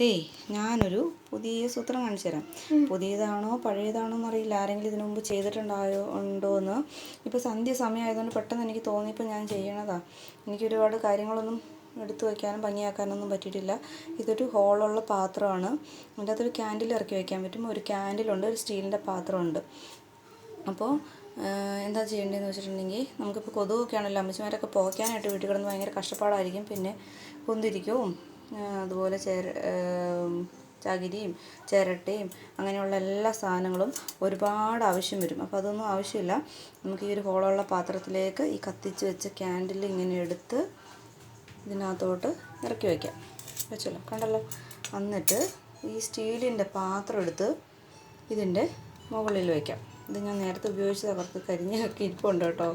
ദേ ഞാനൊരു പുതിയ സൂത്രം കാണിച്ചു തരാം പുതിയതാണോ പഴയതാണോ എന്നറിയില്ല ആരെങ്കിലും ഇതിനു മുമ്പ് ചെയ്തിട്ടുണ്ടായോ ഉണ്ടോ എന്ന് ഇപ്പോൾ സന്ധ്യ സമയമായതുകൊണ്ട് പെട്ടെന്ന് എനിക്ക് തോന്നിയപ്പോൾ ഞാൻ ചെയ്യണതാ. എനിക്ക് ഒരുപാട് കാര്യങ്ങളൊന്നും എടുത്തു വയ്ക്കാനും ഭംഗിയാക്കാനൊന്നും പറ്റിയിട്ടില്ല. ഇതൊരു ഹോളുള്ള പാത്രമാണ്. അതിന്റെ അകത്തൊരു ക്യാൻഡിൽ ഇറക്കി വയ്ക്കാൻ പറ്റും. ഒരു ക്യാൻഡിലുണ്ട് ഒരു സ്റ്റീലിന്റെ പാത്രമുണ്ട്. അപ്പോൾ എന്താ ചെയ്യേണ്ടതെന്ന് വെച്ചിട്ടുണ്ടെങ്കിൽ നമുക്കിപ്പോൾ കൊതുകൊക്കെ ആണല്ലോ അമ്മച്ചിമാരൊക്കെ പോകാനായിട്ട് വീട്ടിൽ കിടന്ന് ഭയങ്കര കഷ്ടപ്പാടായിരിക്കും. പിന്നെ കൊന്തിരിക്കും അതുപോലെ ചേര ചകിരിയും ചിരട്ടയും അങ്ങനെയുള്ള എല്ലാ സാധനങ്ങളും ഒരുപാട് ആവശ്യം വരും. അപ്പോൾ അതൊന്നും ആവശ്യമില്ല. നമുക്ക് ഈ ഒരു ഹോളുള്ള പാത്രത്തിലേക്ക് ഈ കത്തിച്ച് വെച്ച ക്യാൻഡിൽ ഇങ്ങനെ എടുത്ത് ഇതിനകത്തോട്ട് ഇറക്കി വയ്ക്കാം വെച്ചല്ലോ. കണ്ടല്ലോ? എന്നിട്ട് ഈ സ്റ്റീലിന്റെ പാത്രം എടുത്ത് ഇതിന്റെ മുകളിൽ വയ്ക്കാം ഇത് ഞാൻ നേരത്തെ ഉപയോഗിച്ചത്. അവർക്ക് കരിഞ്ഞൊക്കെ ഇരിപ്പുണ്ട് കേട്ടോ.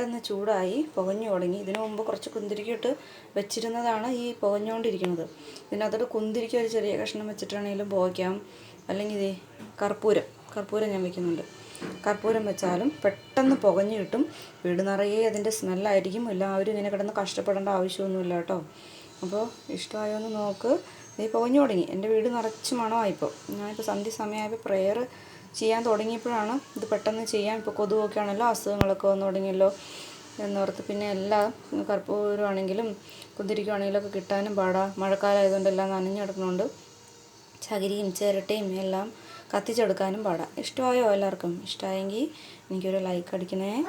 പെട്ടെന്ന് ചൂടായി പുകഞ്ഞു തുടങ്ങി. ഇതിനു മുമ്പ് കുറച്ച് കുന്തിരിക്കിട്ട് വെച്ചിരുന്നതാണ് ഈ പുകഞ്ഞുകൊണ്ടിരിക്കുന്നത്. ഇതിനകത്തോട്ട് കുന്തിരിക്ക ഒരു ചെറിയ കഷ്ണം വെച്ചിട്ടാണെങ്കിലും പുകയ്ക്കാം. അല്ലെങ്കിൽ ഇതേ കർപ്പൂരം കർപ്പൂരം ഞാൻ വെക്കുന്നുണ്ട്. കർപ്പൂരം വെച്ചാലും പെട്ടെന്ന് പുകഞ്ഞു കിട്ടും. വീട് നിറയെ അതിന്റെ സ്മെല്ലായിരിക്കും എല്ലാവരും ഇങ്ങനെ കിടന്ന് കഷ്ടപ്പെടേണ്ട ആവശ്യമൊന്നുമില്ല കേട്ടോ. അപ്പോൾ ഇഷ്ടമായോ എന്ന് നോക്ക്. നീ പുകഞ്ഞു തുടങ്ങി. എന്റെ വീട് നിറച്ച് മണമായിപ്പോൾ. ഞാനിപ്പോൾ സന്ധ്യ സമയമായപ്പോൾ പ്രെയർ ചെയ്യാൻ തുടങ്ങിയപ്പോഴാണ് ഇത് പെട്ടെന്ന് ചെയ്യാൻ ഇപ്പോൾ കൊതുകൊക്കെ ആണല്ലോ അസുഖങ്ങളൊക്കെ വന്നു തുടങ്ങിയല്ലോ എന്നോർത്ത് പിന്നെ എല്ലാം കർപ്പൂരമാണെങ്കിലും കുന്തിരിക്കുവാണെങ്കിലും ഒക്കെ കിട്ടാനും പാടാ. മഴക്കാലമായതുകൊണ്ട് എല്ലാം നനഞ്ഞു കിടക്കുന്നുണ്ട്. ചകിരിയും ചിരട്ടയും എല്ലാം കത്തിച്ചെടുക്കാനും പാടാം. ഇഷ്ടമായോ എല്ലാവർക്കും? ഇഷ്ടമായെങ്കിൽ എനിക്കൊരു ലൈക്ക് അടിക്കണേ.